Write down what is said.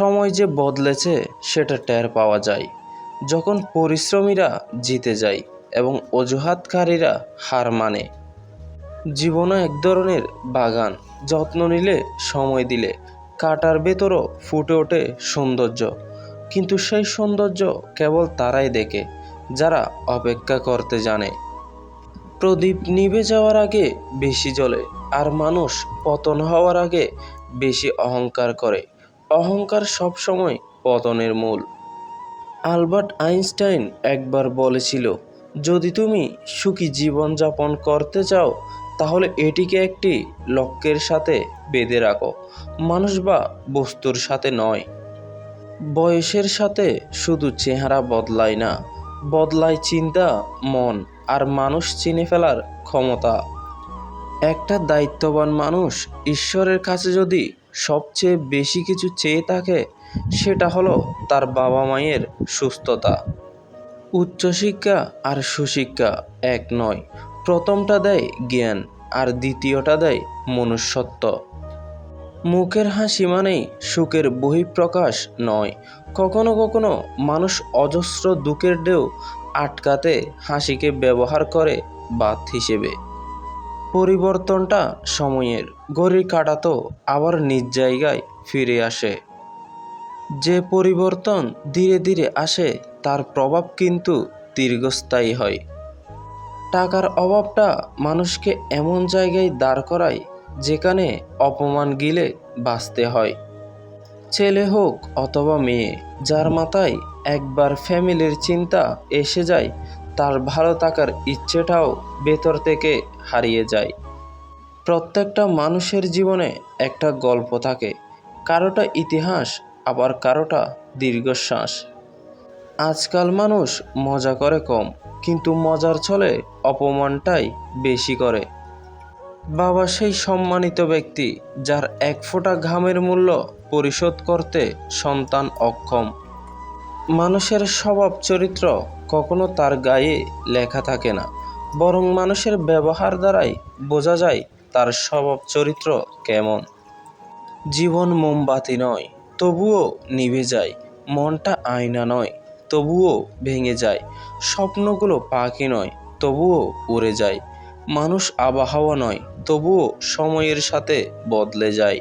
সময় যে বদলেছে, সেটা টের পাওয়া যায়। যখন পরিশ্রমীরা জিতে যায় এবং অজুহাতকারীরা হার মানে। জীবনও এক ধরনের বাগান, যত্ন নিলে সময় দিলে। কাটার ভেতরও ফুটে ওঠে সৌন্দর্য। কিন্তু সেই সৌন্দর্য কেবল তারাই দেখে, যারা অপেক্ষা করতে জানে। প্রদীপ নিভে যাওয়ার আগে বেশি জ্বলে, আর মানুষ পতন হওয়ার আগে বেশি অহংকার করে। অহংকার সবসময় পতনের মূল। আলবার্ট আইনস্টাইন একবার বলেছিল, যদি তুমি সুখী জীবনযাপন করতে চাও, তাহলে এটিকে একটি লক্ষ্যের সাথে বেঁধে রাখো। মানুষ বা বস্তুর সাথে নয়। বয়সের সাথে শুধু চেহারা বদলায় না, বদলায় চিন্তা, মন আর মানুষ চিনে ফেলার ক্ষমতা। একটা দায়িত্ববান মানুষ ঈশ্বরের কাছে যদি সবচেয়ে বেশি কিছু চেয়ে থাকে সেটা হলো তার বাবা মায়ের সুস্থতা। উচ্চশিক্ষা আর সুশিক্ষা এক নয়। প্রথমটা দেয় জ্ঞান আর দ্বিতীয়টা দেয় মনুষ্যত্ব। মুখের হাসি মানেই সুখের বহিঃপ্রকাশ নয়। কখনো কখনো মানুষ অজস্র দুঃখের ঢেউ আটকাতে হাসিকে ব্যবহার করে বাত হিসেবে। পরিবর্তনটা সময়ের। ঘড়ির কাঁটা তো আবার নিজ জায়গায় ফিরে আসে। যে পরিবর্তন ধীরে ধীরে আসে, তার প্রভাব কিন্তু দীর্ঘস্থায়ী হয়। টাকার অভাবটা মানুষকে এমন জায়গায় দাঁড় করায়, যেখানে অপমান গিলে বাঁচতে হয়। ছেলে হোক অথবা মেয়ে, যার মাথায় একবার ফ্যামিলির চিন্তা এসে যায় তার ভালো থাকার ইচ্ছেটাও ভেতর থেকে হারিয়ে যায়। প্রত্যেকটা মানুষের জীবনে একটা গল্প থাকে, কারোটা ইতিহাস, আবার কারোটা দীর্ঘশ্বাস। আজকাল মানুষ মজা করে কম, কিন্তু মজার ছলে অপমানটাই বেশি করে। বাবা সেই সম্মানিত ব্যক্তি যার এক ফোঁটা ঘামের মূল্য পরিশোধ করতে সন্তান অক্ষম। মানুষের স্বভাব চরিত্র কখনো তার গায়ে লেখা থাকে না, বরং মানুষের ব্যবহার দ্বারাই বোঝা যায় তার স্বভাব চরিত্র কেমন। জীবন মোমবাতি নয়, তবুও নিভে যায়, মনটা আয়না নয়, তবুও ভেঙে যায়। স্বপ্নগুলো পাখি নয়, তবুও উড়ে যায়। মানুষ আবহাওয়া নয়, তবুও সময়ের সাথে বদলে যায়।